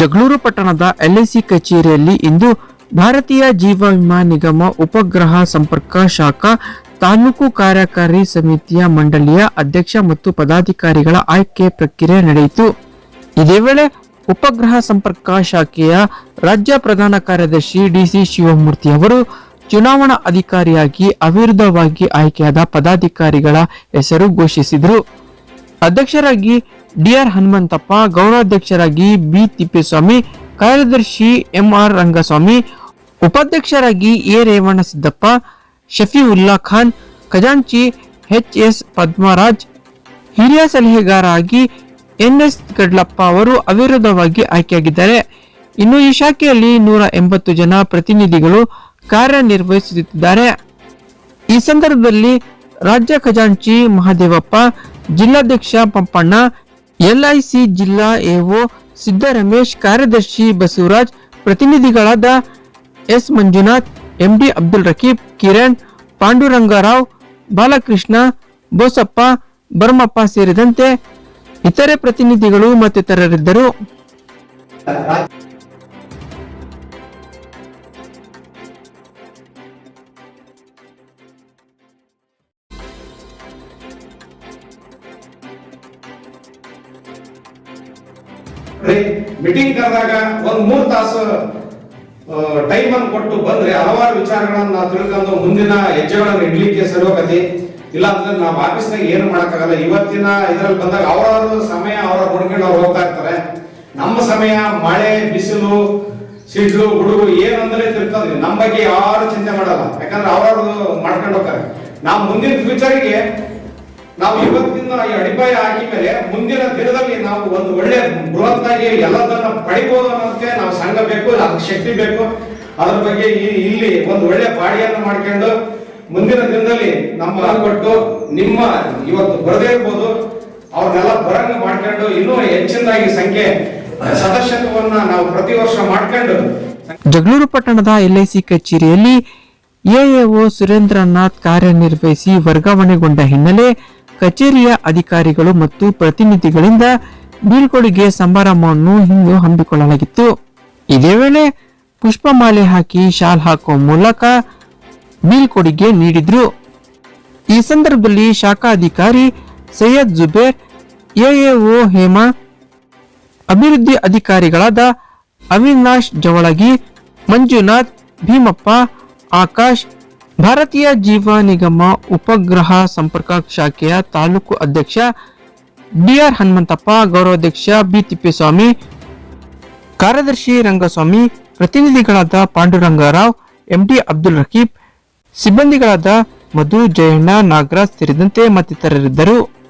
ಜಗಳೂರು ಪಟ್ಟಣದ ಎಲ್ಐಸಿ ಕಚೇರಿಯಲ್ಲಿ ಇಂದು ಭಾರತೀಯ ಜೀವ ವಿಮಾ ನಿಗಮ ಉಪಗ್ರಹ ಸಂಪರ್ಕ ಶಾಖಾ ತಾಲೂಕು ಕಾರ್ಯಕಾರಿ ಸಮಿತಿಯ ಮಂಡಳಿಯ ಅಧ್ಯಕ್ಷ ಮತ್ತು ಪದಾಧಿಕಾರಿಗಳ ಆಯ್ಕೆ ಪ್ರಕ್ರಿಯೆ ನಡೆಯಿತು. ಇದೇ ವೇಳೆ ಉಪಗ್ರಹ ಸಂಪರ್ಕ ಶಾಖೆಯ ರಾಜ್ಯ ಪ್ರಧಾನ ಕಾರ್ಯದರ್ಶಿ ಡಿಸಿ ಶಿವಮೂರ್ತಿ ಅವರು ಚುನಾವಣಾ ಅಧಿಕಾರಿಯಾಗಿ ಅವಿರುದ್ಧವಾಗಿ ಆಯ್ಕೆಯಾದ ಪದಾಧಿಕಾರಿಗಳ ಹೆಸರು ಘೋಷಿಸಿದರು. ಅಧ್ಯಕ್ಷರಾಗಿ ಡಿಆರ್ ಹನುಮಂತಪ್ಪ ಗೌರವಾಧ್ಯಕ್ಷರಾಗಿ ಬಿ ತಿಪ್ಪೇಸ್ವಾಮಿ, ಕಾರ್ಯದರ್ಶಿ ಎಂಆರ್ ರಂಗಸ್ವಾಮಿ, ಉಪಾಧ್ಯಕ್ಷರಾಗಿ ಎ ರೇವಣ್ಣ ಸಿದ್ದಪ್ಪ ಶಫೀವುಲ್ಲಾ ಖಾನ್, ಖಜಾಂಚಿ ಎಚ್ ಎಸ್ ಪದ್ಮರಾಜ್, ಹಿರಿಯ ಸಲಹೆಗಾರರಾಗಿ ಎನ್ ಎಸ್ ಗಡ್ಲಪ್ಪ ಅವರು ಅವಿರೋಧವಾಗಿ ಆಯ್ಕೆಯಾಗಿದ್ದಾರೆ. ಇನ್ನು ಈ ಶಾಖೆಯಲ್ಲಿ ನೂರ ಎಂಬತ್ತು ಜನ ಪ್ರತಿನಿಧಿಗಳು ಕಾರ್ಯನಿರ್ವಹಿಸುತ್ತಿದ್ದಾರೆ. ಈ ಸಂದರ್ಭದಲ್ಲಿ ರಾಜ್ಯ ಖಜಾಂಚಿ ಮಹದೇವಪ್ಪ, ಜಿಲ್ಲಾಧ್ಯಕ್ಷ ಪಂಪಣ್ಣ ಎಲ್ಐಸಿ ಜಿಲ್ಲಾ ಎಒ ಸಿದ್ದರಮೇಶ್ ಕಾರ್ಯದರ್ಶಿ ಬಸವರಾಜ್, ಪ್ರತಿನಿಧಿಗಳಾದ ಎಸ್ ಮಂಜುನಾಥ್, ಎಂಡಿ ಅಬ್ದುಲ್ ರಕೀಬ್, ಕಿರಣ್, ಪಾಂಡುರಂಗರಾವ್, ಬಾಲಕೃಷ್ಣ, ಬೋಸಪ್ಪ, ಬರ್ಮಪ್ಪ ಸೇರಿದಂತೆ ಇತರೆ ಪ್ರತಿನಿಧಿಗಳು ಮತ್ತಿತರರಿದ್ದರು. ಮೀಟಿಂಗ್ ಕರೆದಾಗ ಒಂದ್ ಮೂರ್ ತಾಸು ಟೈಮ್ ಅನ್ನು ಕೊಟ್ಟು ಬಂದ್ರೆ ಹಲವಾರು ವಿಚಾರಗಳನ್ನ ನಾವು ತಿಳ್ಕೊಂಡು ಮುಂದಿನ ಹೆಜ್ಜೆಗಳನ್ನು ಇಡ್ಲಿಕ್ಕೆ ಸರೋಗತಿ ಇಲ್ಲ ಅಂದ್ರೆ ನಾವು ಆಫೀಸ್ನಾಗ ಏನು ಮಾಡಕ್ಕಾಗಲ್ಲ. ಇವತ್ತಿನ ಇದ್ರಲ್ಲಿ ಬಂದಾಗ ಅವರವ್ರ ಸಮಯ, ಅವರ ನೋಡ್ಕೊಂಡು ಅವ್ರು ಹೋಗ್ತಾ ಇರ್ತಾರೆ. ನಮ್ಮ ಸಮಯ, ಮಳೆ, ಬಿಸಿಲು, ಸಿಡ್ಲು, ಗುಡುಗು ಏನಂದ್ರೆ ತಿಳ್ಕೊಂಡ್ವಿ ನಮ್ಮ ಬಗ್ಗೆ ಯಾರು ಚಿಂತೆ ಮಾಡಲ್ಲ. ಯಾಕಂದ್ರೆ ಅವ್ರವ್ರು ಮಾಡ್ಕೊಂಡು ಹೋಗ್ತಾರೆ. ನಾವು ಮುಂದಿನ ಫ್ಯೂಚರ್ಗೆ ನಾವು ಇವತ್ತಿನ ಈ ಅಡಿಪಾಯ ಹಾಕಿ ಮೇಲೆ ಮುಂದಿನ ದಿನದಲ್ಲಿ ನಾವು ಒಂದು ಒಳ್ಳೆ ಆಗಿ ಎಲ್ಲದನ್ನ ಪಡಿಬಹುದು ಅನ್ನೋದಕ್ಕೆ ನಾವು ಸಂಘ ಬೇಕು ಅದಕ್ಕೆ ಶಕ್ತಿ ಬೇಕು. ಅದ್ರ ಬಗ್ಗೆ ಇಲ್ಲಿ ಒಂದು ಒಳ್ಳೆ ಬಾಡಿಯನ್ನು ಮಾಡ್ಕೊಂಡು ಮುಂದಿನ ದಿನದಲ್ಲಿ ನಮ್ಮ ಕೊಟ್ಟು ನಿಮ್ಮ ಇವತ್ತು ಬರದೇ ಇರ್ಬೋದು, ಅವ್ರನ್ನೆಲ್ಲ ಬರಂಗ ಮಾಡ್ಕೊಂಡು ಇನ್ನೂ ಹೆಚ್ಚಿನದಾಗಿ ಸಂಖ್ಯೆ ಸದಸ್ಯತ್ವವನ್ನ ನಾವು ಪ್ರತಿ ವರ್ಷ ಮಾಡ್ಕೊಂಡು ಜಗಳೂರು ಪಟ್ಟಣದ ಎಲ್ಐಸಿ ಕಚೇರಿಯಲ್ಲಿ ಎಎಒ ಸುರೇಂದ್ರನಾಥ್ ಕಾರ್ಯನಿರ್ವಹಿಸಿ ವರ್ಗಾವಣೆಗೊಂಡ ಹಿನ್ನೆಲೆ ಕಚೇರಿಯ ಅಧಿಕಾರಿಗಳು ಮತ್ತು ಪ್ರತಿನಿಧಿಗಳಿಂದ ಬೀಳ್ಕೊಡುಗೆ ಸಮಾರಂಭವನ್ನು ಇಂದು ಹಮ್ಮಿಕೊಳ್ಳಲಾಗಿತ್ತು. ಇದೇ ವೇಳೆ ಪುಷ್ಪಮಾಲೆ ಹಾಕಿ ಶಾಲ್ ಹಾಕುವ ಮೂಲಕ ಬೀಳ್ಕೊಡುಗೆ ನೀಡಿದ್ರು. ಈ ಸಂದರ್ಭದಲ್ಲಿ ಶಾಖಾ ಅಧಿಕಾರಿ ಸೈಯದ್ ಜುಬೇರ್, ಎಎಒ ಹೇಮಾ, ಅಭಿವೃದ್ಧಿ ಅಧಿಕಾರಿಗಳಾದ ಅವಿನಾಶ್ ಜವಳಗಿ, ಮಂಜುನಾಥ್ ಭೀಮಪ್ಪ, ಆಕಾಶ್ ಭಾರತೀಯ ಜೀವ ನಿಗಮ ಉಪಗ್ರಹ ಸಂಪರ್ಕ ಶಾಖೆಯ ತಾಲೂಕು ಅಧ್ಯಕ್ಷ ಡಿಆರ್ ಹನುಮಂತಪ್ಪ ಗೌರವಾಧ್ಯಕ್ಷ ಬಿ ತಿಪ್ಪೇಸ್ವಾಮಿ, ಕಾರ್ಯದರ್ಶಿ ರಂಗಸ್ವಾಮಿ, ಪ್ರತಿನಿಧಿಗಳಾದ ಪಾಂಡುರಂಗರಾವ್, ಎಂಡಿ ಅಬ್ದುಲ್ ರಕೀಬ್, ಸಿಬ್ಬಂದಿಗಳಾದ ಮಧು ಜಯಣ್ಣ, ನಾಗರಾಜ್ ಸೇರಿದಂತೆ ಮತ್ತಿತರರಿದ್ದರು.